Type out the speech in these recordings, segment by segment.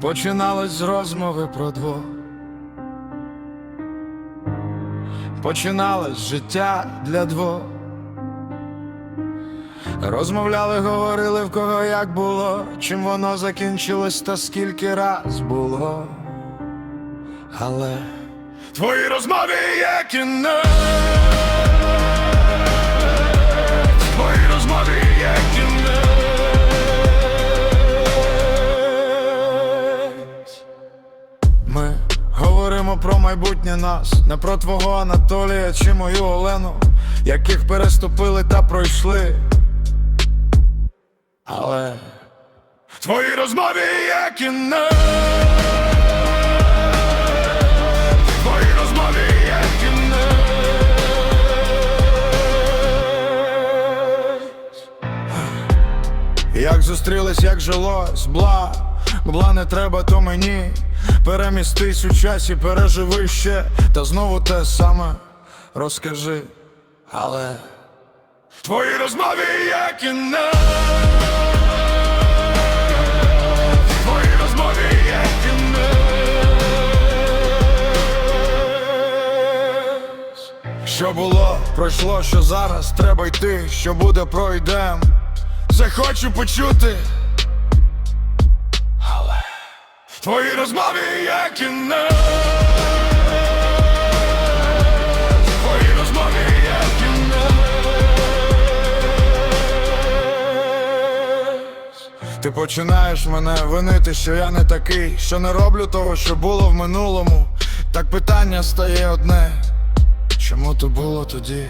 Починалось з розмови про двох. Починалось життя для двох. Розмовляли, говорили в кого як було, чим воно закінчилось та скільки раз було. Але твої розмови є кінець Ми говоримо про майбутнє нас, не про твого Анатолія чи мою Олену, яких переступили та пройшли. Але твої розмови є кінець. Твої розмови є кінець. Як зустрілись, як жилось, бла, бла не треба, то мені Перемістись у часі, переживи ще, та знову те саме розкажи, але Твої розмови є кінець. Що було, пройшло, що зараз треба йти, що буде, пройдем. Захочу почути Твої розмови є кінець Твої розмови є кінець Ти починаєш мене винити, що я не такий, що не роблю того, що було в минулому. Так питання стає одне. Чому то було тоді?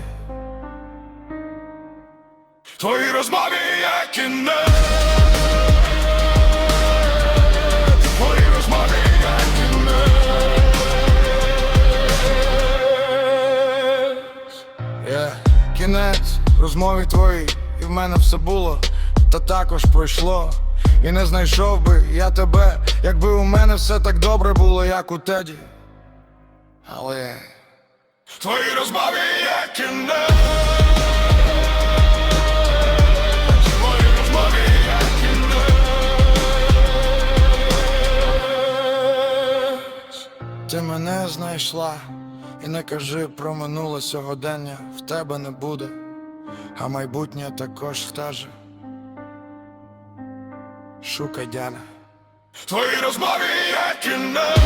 Твої розмови є кінець розмови твої, і в мене все було, та також пройшло. І не знайшов би я тебе, якби у мене все так добре було, як у Теді. Але Твої розмови є кінець Ти мене знайшла і не кажи про минуле сьогодення в тебе не буде, а майбутнє також стаже. Шукай Дяна. Твої розмови є кінець